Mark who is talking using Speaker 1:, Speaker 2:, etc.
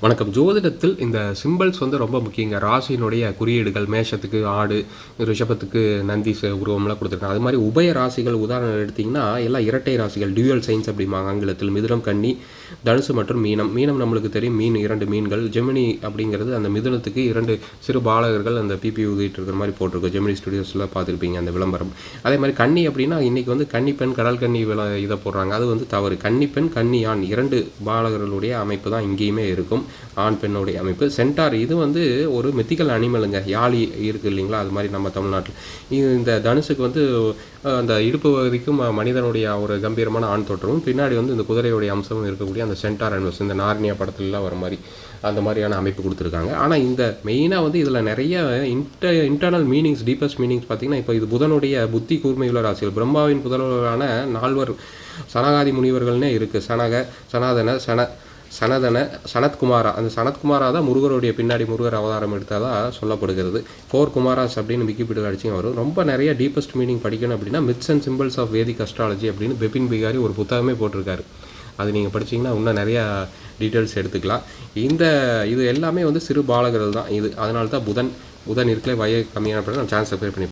Speaker 1: வணக்கம். ஜோதிடத்தில் இந்த சிம்பிள்ஸ் வந்து ரொம்ப முக்கியங்க. ராசியினுடைய குறியீடுகள் மேஷத்துக்கு ஆடு ரிஷபத்துக்கு நந்தி ச- உருவம்லாம் கொடுத்துருக்காங்க. அது மாதிரி உபய ராசிகள் உதாரணம் எடுத்திங்கன்னா எல்லாம் இரட்டை ராசிகள். டியூயல் சைன்ஸ் அப்படிம்பாங்க ஆங்கிலத்தில். மிதுனம் கன்னி தனுசு மற்றும் மீனம். மீனம் நம்மளுக்கு தெரியும். மீன் இரண்டு மீன்கள். ஜெமினி அப்படிங்கிறது அந்த மிதுனத்துக்கு இரண்டு சிறு பாலகர்கள் அந்த பிபி ஊதிட்டு இருக்கிற மாதிரி போட்டிருக்கோம் ஜெமினி ஸ்டுடியோஸில் பார்த்துருப்பீங்க அந்த விளம்பரம். அதே மாதிரி கன்னி அப்படின்னா இன்றைக்கி வந்து கன்னி பெண் கடல் கன்னி விள இதை போடுறாங்க. அது வந்து தவறு. கன்னி பெண் கன்னி ஆண். இரண்டு பாலகர்களுடைய அமைப்பு தான் இங்கேயுமே இருக்கும். ஆண் பெண்ணுடைய அமைப்பு. சென்டார் இது வந்து ஒரு மித்திக்கல் அனிமலுங்க யாழி இருக்குது இல்லைங்களா? அது மாதிரி நம்ம தமிழ்நாட்டில். இது இந்த தனுசுக்கு வந்து அந்த இடுப்பு பகுதிக்கும் மனிதனுடைய ஒரு கம்பீரமான ஆண் தோற்றமும் பின்னாடி வந்து இந்த குதிரையுடைய அம்சமும் இருக்கக்கூடிய அந்த சென்டார் அனிமல்ஸ் இந்த நார்னியா படத்துலலாம் வர மாதிரி அந்த மாதிரியான அமைப்பு கொடுத்துருக்காங்க. ஆனால் இந்த மெயினாக வந்து இதில் நிறைய இன்ட இன்டர்னல் மீனிங்ஸ் டீப்பஸ்ட் மீனிங்ஸ் பார்த்தீங்கன்னா இப்போ இது புதனுடைய புத்தி கூர்மையுள்ள ராசிகள். பிரம்மாவின் புதல்வரான நால்வர் சனகாதி முனிவர்கள்னே இருக்குது சனக சனாதன சன சனதன சனத்குமாரா அந்த சனத்குமாரா தான் முருகருடைய பின்னாடி முருகர் அவதாரம் எடுத்ததா சொல்லப்படுகிறது. ஃபோர் குமாராஸ் அப்படின்னு விக்கிபீடு அடிச்சும் வரும் ரொம்ப நிறைய டீப்பஸ்ட் மீனிங் படிக்கணும் அப்படின்னா myths and symbols of Vedic astrology அப்படின்னு பிபின் பிகாரி ஒரு புத்தகமே போட்டிருக்காரு. அது நீங்கள் படிச்சீங்கன்னா இன்னும் நிறையா டீட்டெயில்ஸ் எடுத்துக்கலாம். இந்த இது எல்லாமே வந்து சிறு பாலகர்கள் தான். இது அதனால தான் புதன் புதன் இருக்கலே வய கம்மியான சான்ஸ் அப்ளை பண்ணி